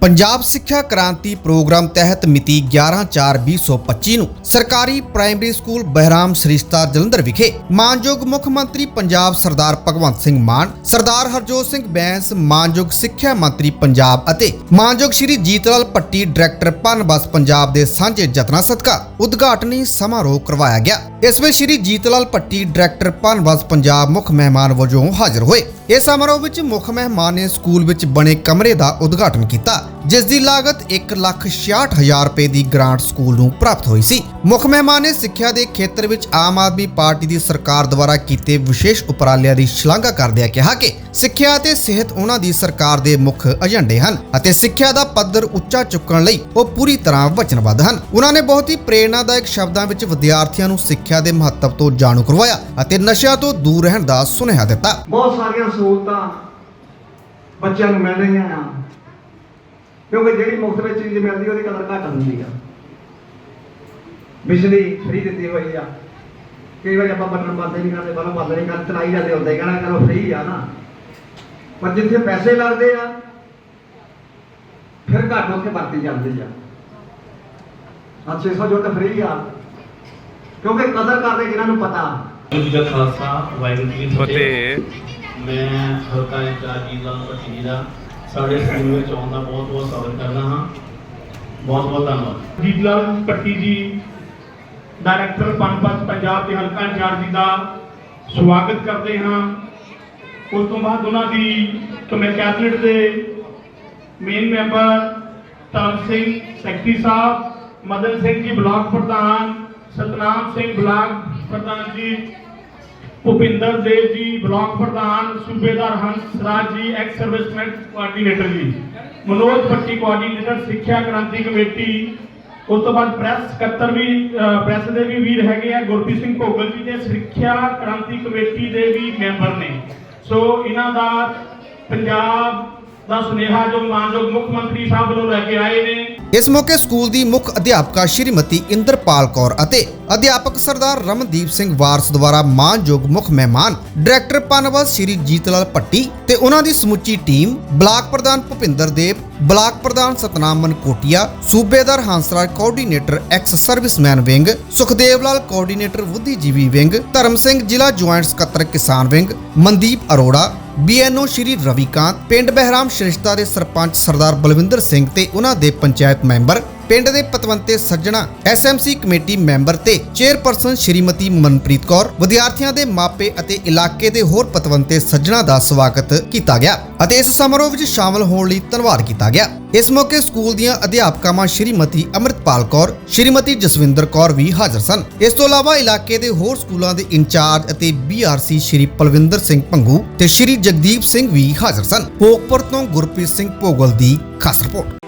ਪੰਜਾਬ ਸਿੱਖਿਆ ਕ੍ਰਾਂਤੀ ਪ੍ਰੋਗਰਾਮ ਤਹਿਤ ਮਿਤੀ 11/4/2025 ਨੂੰ ਸਰਕਾਰੀ ਪ੍ਰਾਇਮਰੀ ਸਕੂਲ ਬਹਿਰਾਮ ਸ੍ਰਿਸ਼ਤਾ ਜਲੰਧਰ ਵਿਖੇ ਮਾਨਯੋਗ ਮੁੱਖ ਮੰਤਰੀ ਪੰਜਾਬ ਸਰਦਾਰ ਭਗਵੰਤ ਸਿੰਘ ਮਾਨ, ਸਰਦਾਰ ਹਰਜੋਤ ਸਿੰਘ ਬੈਂਸ, ਮਾਨਯੋਗ ਸਿੱਖਿਆ ਮੰਤਰੀ ਪੰਜਾਬ ਅਤੇ ਮਾਨਯੋਗ ਸ਼੍ਰੀ ਜੀਤਲਾਲ ਪੱਟੀ ਡਾਇਰੈਕਟਰ ਪਨਬਸ ਪੰਜਾਬ ਦੇ ਸਾਂਝੇ ਯਤਨਾਂ ਸਦਕਾ ਉਦਘਾਟਨੀ ਸਮਾਰੋਹ ਕਰਵਾਇਆ ਗਿਆ। ਇਸ ਵਿੱਚ ਸ਼੍ਰੀ ਜੀਤਲਾਲ ਪੱਟੀ ਡਾਇਰੈਕਟਰ ਪਨਬਸ ਪੰਜਾਬ ਮੁੱਖ ਮਹਿਮਾਨ ਵਜੋਂ ਹਾਜ਼ਰ ਹੋਏ। ਇਸ ਸਮਾਰੋਹ ਵਿੱਚ ਮੁੱਖ ਮਹਿਮਾਨ ਨੇ ਸਕੂਲ ਵਿੱਚ ਬਣੇ ਕਮਰੇ ਦਾ ਉਦਘਾਟਨ ਕੀਤਾ। ਜਿਸ ਦੀ ਲਾਗਤ 1,66,000 ਰੁਪਏ ਦੀ ਗ੍ਰਾਂਟ ਸਕੂਲ ਨੂੰ ਪ੍ਰਾਪਤ ਹੋਈ ਸੀ। ਮੁੱਖ ਮਹਿਮਾਨ ਨੇ ਸਿੱਖਿਆ ਦੇ ਖੇਤਰ ਵਿੱਚ ਆਮ ਆਦਮੀ ਪਾਰਟੀ ਦੀ ਸਰਕਾਰ ਦੁਆਰਾ ਕੀਤੇ ਵਿਸ਼ੇਸ਼ ਉਪਰਾਲਿਆਂ ਦੀ ਸ਼ਲਾਘਾ ਕਰਦਿਆਂ ਕਿਹਾ ਕਿ ਸਿੱਖਿਆ ਅਤੇ ਸਿਹਤ ਉਹਨਾਂ ਦੀ ਸਰਕਾਰ ਦੇ ਮੁੱਖ ਏਜੰਡੇ ਹਨ ਅਤੇ ਸਿੱਖਿਆ ਦਾ ਪੱਧਰ ਉੱਚਾ ਚੁੱਕਣ ਲਈ ਉਹ ਪੂਰੀ ਤਰ੍ਹਾਂ ਵਚਨਬੱਧ ਹਨ। ਉਹਨਾਂ ਨੇ ਬਹੁਤ ਹੀ ਪ੍ਰੇਰਣਾਦਾਇਕ ਸ਼ਬਦਾਂ ਵਿੱਚ ਵਿਦਿਆਰਥੀਆਂ ਨੂੰ ਸਿੱਖਿਆ ਦੇ ਮਹੱਤਵ ਤੋਂ ਜਾਣੂ ਕਰਵਾਇਆ ਅਤੇ ਨਸ਼ਿਆਂ ਤੋਂ ਦੂਰ ਰਹਿਣ ਦਾ ਸੁਨੇਹਾ ਦਿੱਤਾ। ਬਹੁਤ ਸਾਰੀਆਂ ਸਹੂਲਤਾਂ ਬੱਚਿਆਂ ਨੂੰ ਮਿਲ ਰਹੀਆਂ ਆ। ਕਿਉਂਕਿ ਜਿਹੜੀ ਮੁਫਤ ਵਿੱਚ ਚੀਜ਼ ਮਿਲਦੀ ਉਹਦੀ ਕਦਰ ਘੱਟ ਹੁੰਦੀ ਆ। ਬਿਜਲੀ ਫ੍ਰੀ ਦਿੱਤੀ ਹੋਈ ਆ। ਕਈ ਵਾਰੀ ਆਪਾਂ ਬਟਨ ਬੰਦ ਨਹੀਂ ਕਰਦੇ ਬਾਹਰੋਂ ਬੰਦ ਨਹੀਂ ਕਰਦੇ ਚਲਾਈ ਜਾਂਦੇ ਹੁੰਦੇ ਕਹਿਣਾ ਕਰੋ ਫ੍ਰੀ ਆ ਨਾ। ਪਰ ਜਿੱਥੇ ਪੈਸੇ ਲੱਗਦੇ ਆ ਫਿਰ ਘੱਟ ਉੱਥੇ ਵਰਤੀ ਜਾਂਦੀ ਆ। ਆ 600 ਜੋ ਤਾਂ ਫ੍ਰੀ ਆ। ਕਿਉਂਕਿ ਕਦਰ ਕਰਦੇ ਜਿਨ੍ਹਾਂ ਨੂੰ ਪਤਾ। ਵਾਹਿਗੁਰੂ ਜੀ ਦਾ ਖਾਲਸਾ ਵਾਹਿਗੁਰੂ ਜੀ ਕੀ ਫਤਿਹ। ਫਤਿਹ। ਮੈਂ ਹਲਕਾ ਇੰਚਾਰਜ ਜੀ ਲਾਲ ਭੱਟੀ ਦਾ ਸਾਡੇ ਸਕੂਲ ਵਿੱਚ ਆਉਣ ਦਾ ਬਹੁਤ ਬਹੁਤ ਸਵਾਗਤ ਕਰਦਾ ਹਾਂ। ਬਹੁਤ ਬਹੁਤ ਧੰਨਵਾਦ। ਜੀਤਲਾਲ ਪੱਟੀ ਜੀ ਡਾਇਰੈਕਟਰ ਪਨਪਤ ਪੰਜਾਬ ਦੇ ਹਲਕਾ ਇੰਚਾਰਜ ਜੀ ਦਾ ਸਵਾਗਤ ਕਰਦੇ ਹਾਂ। ਉਸ ਤੋਂ ਬਾਅਦ ਉਹਨਾਂ ਦੀ ਕਮੇ ਕੈਬਨਿਟ ਦੇ main member Dharam Singh secretary sahib, Madan Singh ji block ਪ੍ਰਧਾਨ, ਸਤਨਾਮ ਸਿੰਘ ਬਲਾਕ ਪ੍ਰਧਾਨ ਜੀ ਭੁਪਿੰਦਰ ਦੇਵ ਜੀ, ਬਲਾਕ ਪ੍ਰਧਾਨ, ਸੂਬੇਦਾਰ Hans Raj ji ex serviceman coordinator ਜੀ। ਮਨੋਜ ਭੱਟੀ ਕੋਆਰਡੀਨੇਟਰ ਸਿੱਖਿਆ ਕ੍ਰਾਂਤੀ ਕਮੇਟੀ। ਉਸ ਤੋਂ ਬਾਅਦ ਪ੍ਰੈਸ ਸਕੱਤਰ ਵੀ, ਅਹ ਪ੍ਰੈਸ ਦੇ ਵੀ ਵੀਰ ਹੈਗੇ ਆ, ਗੁਰਪ੍ਰੀਤ ਸਿੰਘ ਭੋਗਲ ਜੀ ਤੇ ਸਿੱਖਿਆ ਕ੍ਰਾਂਤੀ ਕਮੇਟੀ ਦੇ ਵੀ ਮੈਂਬਰ ਨੇ। ਸੋ ਇਹਨਾਂ ਦਾ ਪੰਜਾਬ ਦਾ ਸੁਨੇਹਾ ਜੋ ਮਾਨਯੋਗ ਮੁੱਖ ਮੰਤਰੀ ਸਾਹਿਬ ਵੱਲੋਂ ਲੈ ਕੇ ਆਏ ਨੇ। ਇਸ ਮੌਕੇ ਸਕੂਲ ਦੀ ਮੁੱਖ ਅਧਿਆਪਕਾ ਸ਼੍ਰੀਮਤੀ ਇੰਦਰਪਾਲ ਕੌਰ ਅਤੇ ਅਧਿਆਪਕ ਸਰਦਾਰ ਰਮਨਦੀਪ ਸਿੰਘ ਵਾਰਸ ਦੁਆਰਾ ਮਾਨਯੋਗ ਮੁੱਖ ਮਹਿਮਾਨ ਡਾਇਰੈਕਟਰ ਪਨਵਸ ਸ਼੍ਰੀ ਜੀਤਲਾਲ ਪੱਟੀ ਤੇ ਉਹਨਾਂ ਦੀ ਸਮੁੱਚੀ ਟੀਮ ਬਲਾਕ ਪ੍ਰਧਾਨ ਭੁਪਿੰਦਰ ਦੇਵ, ਬਲਾਕ ਪ੍ਰਧਾਨ ਸਤਨਾਮਨ ਮਨਕੋਟੀਆ, ਸੂਬੇਦਾਰ Hansraj coordinator ex serviceman wing, Sukhdev Lal coordinator ਬੁੱਧੀਜੀਵੀ wing, Dharam Singh ਜ਼ਿਲ੍ਹਾ ਜੁਆਇੰਟ ਸਕੱਤਰ ਕਿਸਾਨ ਵਿੰਗ, ਮਨਦੀਪ ਅਰੋੜਾ ਬੀਐਨਓ ਸ਼੍ਰੀ ਰਵੀਕਾਂਤ ਪਿੰਡ ਬਹਿਰਾਮ ਸ਼੍ਰਿਸ਼ਤਾ ਦੇ ਸਰਪੰਚ ਸਰਦਾਰ ਬਲਵਿੰਦਰ ਸਿੰਘ ਤੇ ਉਹਨਾਂ ਦੇ ਪੰਚਾਇਤ ਮੈਂਬਰ ਪਿੰਡ ਦੇ ਪਤਵੰਤੇ ਸੱਜਣਾ ਐਸਐਮਸੀ ਕਮੇਟੀ ਮੈਂਬਰ ਤੇ ਚੇਅਰਪਰਸਨ ਸ਼੍ਰੀਮਤੀ ਮਨਪ੍ਰੀਤ ਕੌਰ, ਵਿਦਿਆਰਥੀਆਂ ਦੇ ਮਾਪੇ ਅਤੇ ਇਲਾਕੇ ਦੇ ਹੋਰ ਪਤਵੰਤੇ ਸੱਜਣਾ ਦਾ ਸਵਾਗਤ ਕੀਤਾ ਗਿਆ ਅਤੇ ਇਸ ਸਮਾਰੋਹ ਵਿੱਚ ਸ਼ਾਮਲ ਹੋਣ ਲਈ ਧੰਨਵਾਦ ਕੀਤਾ ਗਿਆ। ਇਸ ਮੌਕੇ ਸਕੂਲ ਦੀਆਂ ਅਧਿਆਪਕਾਵਾਂ ਸ਼੍ਰੀਮਤੀ ਅੰਮ੍ਰਿਤਪਾਲ ਕੌਰ, ਸ਼੍ਰੀਮਤੀ ਜਸਵਿੰਦਰ ਕੌਰ ਵੀ ਹਾਜ਼ਰ ਸਨ। ਇਸ ਤੋਂ ਇਲਾਵਾ ਇਲਾਕੇ ਦੇ ਹੋਰ ਸਕੂਲਾਂ ਦੇ ਇੰਚਾਰਜ ਅਤੇ ਬੀਆਰਸੀ ਸ਼੍ਰੀ ਪਲਵਿੰਦਰ ਸਿੰਘ ਪੰਗੂ ਤੇ ਸ਼੍ਰੀ ਜਗਦੀਪ ਸਿੰਘ ਵੀ ਹਾਜ਼ਰ ਸਨ। ਭੋਗਪੁਰ ਤੋਂ ਗੁਰਪ੍ਰੀਤ ਸਿੰਘ ਭੋਗਲ ਦੀ ਖਾਸ ਰਿਪੋਰਟ।